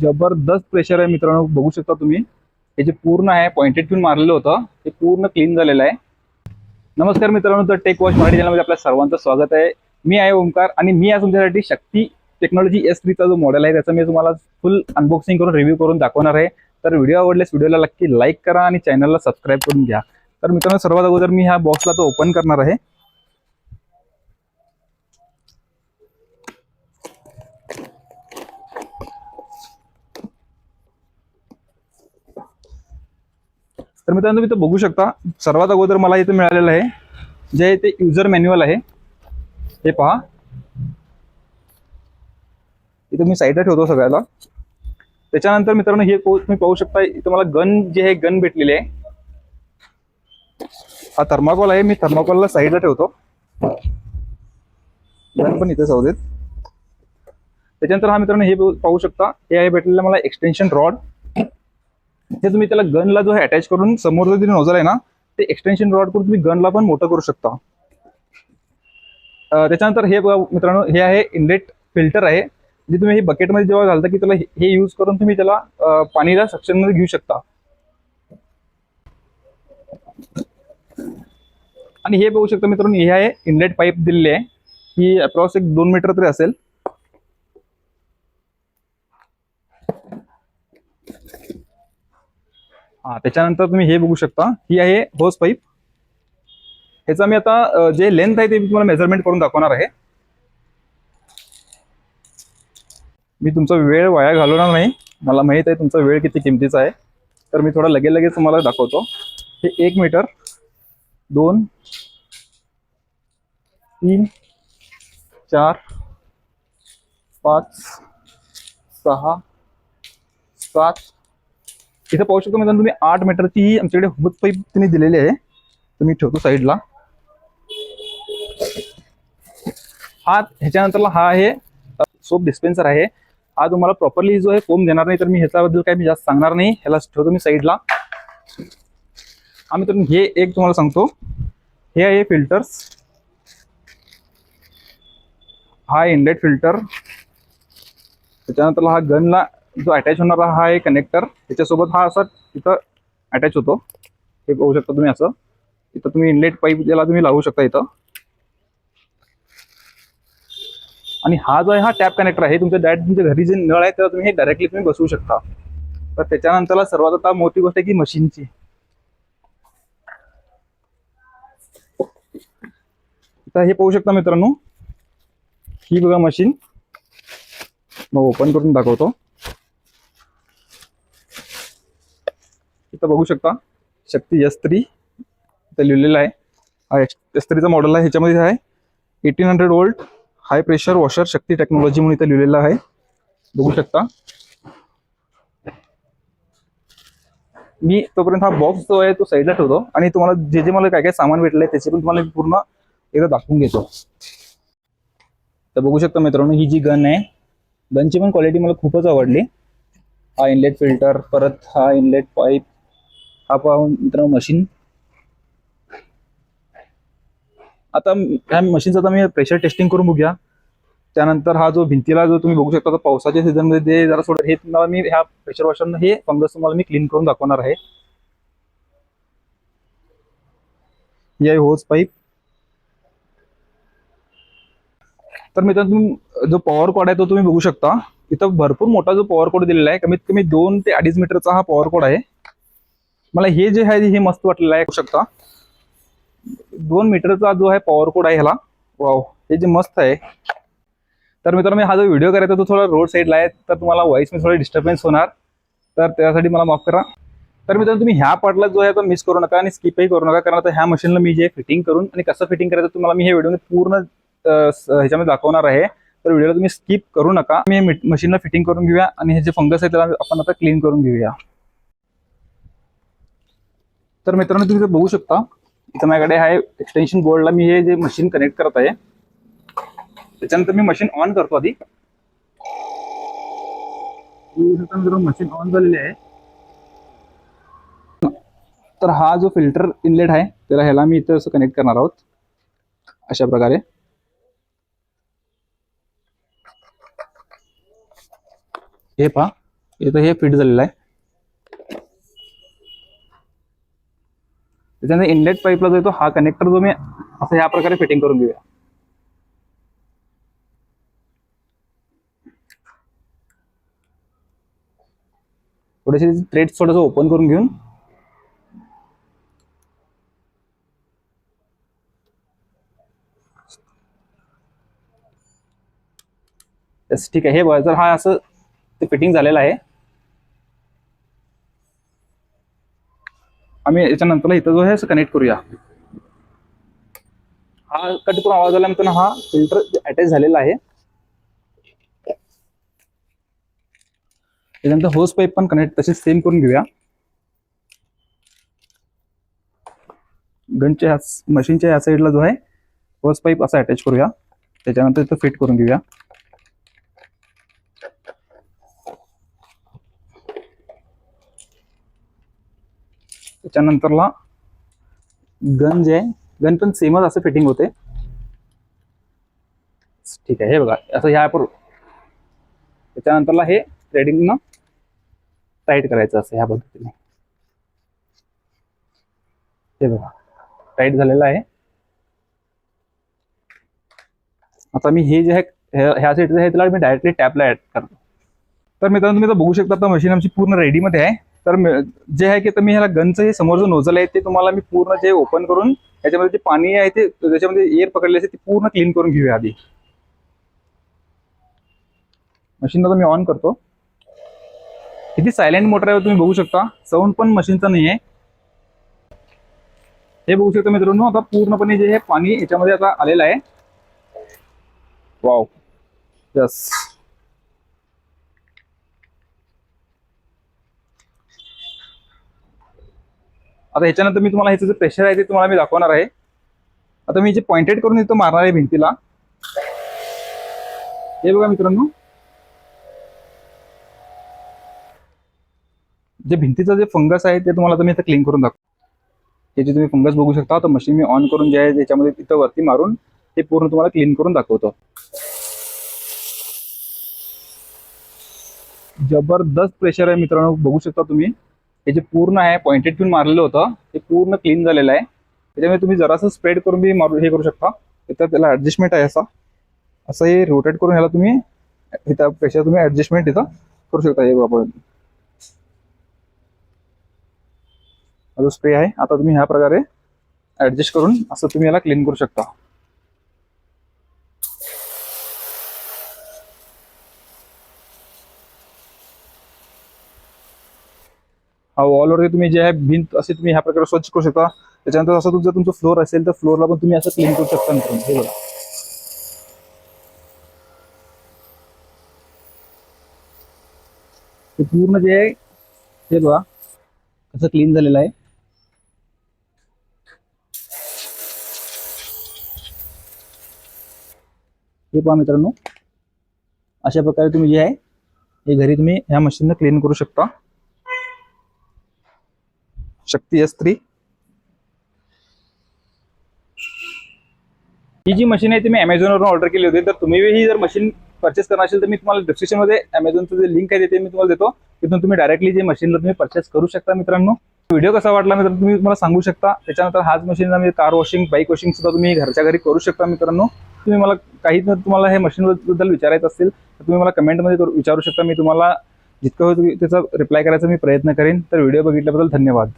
जबरदस्त प्रेशर आहे मित्रांनो बघू शकता तुम्ही. हे जे पूर्ण आहे पॉइंटेड पिन मारलेलं होतं ते पूर्ण क्लीन झालेलं आहे. नमस्कार मित्रांनो तर टेक वॉच मराठी चॅनलमध्ये आपल्या सर्वांचं स्वागत आहे. मी आहे ओमकार आणि मी आज तुमच्यासाठी शक्ती टेक्नॉलॉजी एस थ्रीचा जो मॉडेल आहे त्याचा मी तुम्हाला फुल अनबॉक्सिंग करून रिव्ह्यू करून दाखवणार आहे. तर व्हिडिओ आवडल्यास व्हिडिओला नक्की लाईक करा आणि चॅनलला सबस्क्राईब करून घ्या. तर मित्रांनो सर्वात अगोदर मी ह्या बॉक्सला तो ओपन करणार आहे. तर मित्रांनो तुम्ही बघू शकता सर्वात अगोदर मला इथं मिळालेलं आहे जे ते युजर मॅन्युअल आहे. हे पहा. इथं मी साईडला ठेवतो सगळ्याला. त्याच्यानंतर मित्रांनो हे पाहू- तुम्ही पाहू शकता इथं मला गन जे आहे गन भेटलेली आहे. हा थर्माकोल आहे मी थर्माकोलला साईडला ठेवतो. गन पण इथे जाऊ देत. त्याच्यानंतर हा मित्रांनो हे पाहू- पाहू शकता हे आहे भेटलेलं मला एक्सटेन्शन रॉड हे तुम्ही त्याला गनला जो आहे अटॅच करून समोरचा जे नोजल आहे ना ते एक्सटेन्शन रॉड करून तुम्ही गनला पण मोठं करू शकता. त्याच्यानंतर हे मित्रांनो हे आहे इनलेट फिल्टर आहे जे तुम्ही हे बकेटमध्ये जेव्हा घालता की त्याला हे- यूज करून तुम्ही त्याला पाणीला सक्शनमध्ये घेऊ शकता. आणि हे बघू शकता मित्रांनो हे आहे इनलेट पाईप दिलेली आहे. ही अप्रॉक्स एक दोन मीटर तरी असेल. हा त्याच्यानंतर तुम्ही हे बघू शकता. ही आहे होस पाईप ह्याचा मी आता जे लेंथ आहे ते मी तुम्हाला मेजरमेंट करून दाखवणार आहे. मी तुमचा वेळ वाया घालवणार नाही. मला माहीत आहे तुमचा वेळ किती किमतीचा आहे. तर मी थोडा लगे लगेच तुम्हाला दाखवतो. हे एक मीटर दोन. तीन. चार. पाच. सहा. सात. इथं पाहू शकतो मित्रांनो तुम्ही आठ मीटरची ही आमच्याकडे हुबत पाईप तिने दिलेली आहे. तुम्ही ठेवतो साईडला. हा ह्याच्यानंतरला हा आहे सोप डिस्पेन्सर आहे. हा तुम्हाला प्रॉपरली जो आहे फोम देणार नाही तर मी ह्याच्याबद्दल काही मी जास्त सांगणार नाही. ह्याला ठेवतो मी साईडला. हा मित्रांनो हे एक तुम्हाला सांगतो. हे आहे फिल्टर्स हा इनलेट फिल्टर त्याच्यानंतर हा गनला जो अटॅच होणारा हा आहे कनेक्टर त्याच्यासोबत हा असा इथं अटॅच होतो. हे बघू शकता तुम्ही असं. इथं तुम्ही इनलेट पाईप ज्याला तुम्ही लावू शकता इथं. आणि हा जो आहे हा टॅप कनेक्टर आहे. तुमच्या डायरेक्ट तुमच्या घरी जे नळ आहे त्याला तुम्ही हे डायरेक्टली तुम्ही बसवू शकता. तर त्याच्यानंतरला सर्वात आता मोठी गोष्ट आहे की मशीनची. तर हे पाहू शकता मित्रांनो. ही बघा मशीन. मग ओपन करून दाखवतो. इथं बघू शकता. शक्ती यस्त्री इथं लिहिलेलं आहे. हा मॉडेल आहे ह्याच्यामध्ये आहे. Eighteen hundred volt high pressure washer Shakti technology म्हणून इथं लिहिलेलं आहे. बघू शकता. मी तोपर्यंत हा बॉक्स जो आहे तो साईडला ठेवतो आणि तुम्हाला जे जे मला काय काय सामान भेटलंय त्याचे पण तुम्हाला मी पूर्ण एकदा दाखवून घेतो. तर बघू शकता मित्रांनो ही जी गन आहे गनची पण क्वालिटी मला खूपच आवडली. हा इनलेट फिल्टर परत हा इनलेट पाईप हा मित्रांनो मशीन आता ह्या मशीनचं आता मी प्रेशर टेस्टिंग करून बघूया. त्यानंतर हा जो भिंतीला जो तुम्ही बघू शकता पावसाच्या सीझनमध्ये ते जरा सोडत हे तुम्हाला मी ह्या प्रेशर वॉशरनं हे फंगस तुम्हाला मी क्लीन करून दाखवणार आहे. ही आहे होज पाईप तर मित्रांनो तुम्ही जो पॉवर कोड आहे तो तुम्ही बघू शकता. इथं भरपूर मोठा जो पॉवर कोड दिलेला आहे कमीत कमी दोन ते अडीच मीटरचा हा पॉवर कोड आहे. मला हे जे आहे हे मस्त वाटलेलं आहे. शकता. दोन मीटरचा जो आहे पॉवर कोड आहे ह्याला. वाव हे जे मस्त आहे. तर मित्रांनो मी हा जो व्हिडिओ करायचा तो थोडा रोड साईडला आहे. तर तुम्हाला व्हॉइसमध्ये मध्ये थोडा डिस्टर्बन्स होणार. तर त्यासाठी मला माफ करा. तर मित्रांनो तुम्ही ह्या पार्टला जो आहे तो मिस करू नका आणि स्किपही करू नका. कारण आता ह्या मशीनला मी जे फिटिंग करून आणि कसं फिटिंग करायचं तुम्हाला मी हे व्हिडिओ पूर्ण ह्याच्यामध्ये दाखवणार आहे. तर व्हिडिओला तुम्ही स्किप करू नका. मी मशीनला फिटिंग करून घेऊया आणि हे जे फंगस आहे त्याला आपण आता क्लीन करून घेऊया. तर मित्रांनो तुम्ही बघू शकता. इथं माझ्याकडे आहे एक्सटेन्शन बोर्डला मी हे जे मशीन कनेक्ट करत आहे त्याच्यानंतर मी मशीन ऑन करतो आधी. मशीन ऑन झालेली आहे. तर हा जो फिल्टर इनलेट आहे त्याला ह्याला मी इथं असं कनेक्ट करणार आहोत. अशा प्रकारे. हे पहा इथं हे फिट झालेलं आहे. त्याच्यानंतर इनलेट पाईपला जो येतो हा कनेक्टर जो मी असं ह्या प्रकारे फिटिंग करून घेऊया. थोडेसे थ्रेड थोडंसं ओपन करून घेऊन. ठीक आहे. हे बघा तर हा असं ते फिटिंग झालेलं आहे आम्ही याच्यानंतर इथं जो आहे असं कनेक्ट करूया. हा कट करून आवाज आल्यानंतर हा फिल्टर अटॅच झालेला आहे. त्याच्यानंतर होस पाईप पण कनेक्ट तसेच सेम करून घेऊया. गनच्या ह्या मशीनच्या ह्या साईडला जो आहे होस पाईप असा अटॅच करूया. त्याच्यानंतर इथं फिट करून घेऊया. त्याच्यानंतरला गन जे आहे गन पण सेमच असं फिटिंग होते. ठीक आहे हे बघा असं ह्या ॲपवर. त्याच्यानंतरला हे थ्रेडिंगनं टाईट करायचं असं ह्या पद्धतीने. हे बघा टाईट झालेलं आहे. आता मी हे जे आहे ह्या- सेटचं आहे त्याला मी डायरेक्टली टॅपला ऍड करतो. तर मित्रांनो तुम्ही तर बघू शकता आता मशीन आमची पूर्ण रेडीमध्ये आहे. तर जे आहे की तुम्ही मी ह्याला गनचं हे समोर जो नोझल आहे ते तुम्हाला मी पूर्ण जे ओपन करून त्याच्यामध्ये जे पाणी आहे ते त्याच्यामध्ये एअर पकडले असते ते पूर्ण क्लीन करून घेऊया आधी. मशीन मी ऑन करतो. किती सायलेंट मोटर आहे तुम्ही बघू शकता. साऊंड पण मशीनचा नाही आहे. हे बघू शकता मित्रांनो आता पूर्णपणे जे हे पाणी याच्यामध्ये आता आलेलं आहे. वाव यस आता ह्याच्यानंतर मी तुम्हाला ह्याचं जे प्रेशर आहे ते तुम्हाला मी दाखवणार आहे. आता मी जे पॉइंटेड करून इथं मारणार आहे भिंतीला हे बघा मित्रांनो. जे भिंतीचं जे फंगस आहे ते तुम्हाला आता मी इथं क्लीन करून दाखव त्याची तुम्ही फंगस बघू शकता तर मशीन मी ऑन करून जे आहे त्याच्यामध्ये तिथं वरती मारून ते पूर्ण तुम्हाला क्लीन करून दाखवतो. जबरदस्त प्रेशर आहे मित्रांनो बघू शकता तुम्ही. हे जे पूर्ण आहे पॉइंटेड पिन मारलेलं होतं ते पूर्ण क्लीन झालेलं आहे. त्याच्यामुळे तुम्ही जरासं स्प्रेड करून बी मारू हे करू शकता. इथं त्याला ॲडजस्टमेंट आहे असा. असं हे रोटेट करून ह्याला तुम्ही इथं तुम्ही ॲडजस्टमेंट इथं करू शकता हे आपण जो स्प्रे आहे आता तुम्ही ह्या प्रकारे ॲडजस्ट करून असं तुम्ही याला क्लीन करू शकता. वॉलवरती तुम्ही जे आहे भिंत असे तुम्ही ह्या प्रकारे स्वच्छ करू शकता. त्याच्यानंतर असं तुमचं तुमचं फ्लोअर असेल तर फ्लोअरला पण तुम्ही असं क्लीन करू शकता हे बघा. पूर्ण जे आहे हे बघा. कसं क्लीन झालेलं आहे. हे पहा मित्रांनो. अशा प्रकारे तुम्ही जे आहे हे घरी तुम्ही ह्या मशीनला क्लीन करू शकता. शक्ती एस थ्री ही जी मशीन आहे ती मी अमेझॉनवरून ऑर्डर केली होती तर तुम्ही ही जर मशीन परचेस करणार असेल तर मी तुम्हाला डिस्क्रिप्शनमध्ये अमेझॉनचं जे लिंक आहे ते मी तुम्हाला देतो. तिथून तुम्ही डायरेक्टली जे मशीनला तुम्ही परचेस करू शकता मित्रांनो. व्हिडिओ कसा वाटला मित्रांनो तुम्ही तुम्हाला सांगू शकता. त्याच्यानंतर हाच मशीनला मी कार वॉशिंग बाईक वॉशिंग सुद्धा तुम्ही घरच्या घरी करू शकता मित्रांनो. तुम्ही मला काही तुम्हाला हे मशीन बद्दल विचारायचं असेल तर तुम्ही मला कमेंटमध्ये विचारू शकता. मी तुम्हाला जितकं होईल त्याचा रिप्लाय करायचा मी प्रयत्न करेन. तर व्हिडिओ बघितल्याबद्दल धन्यवाद.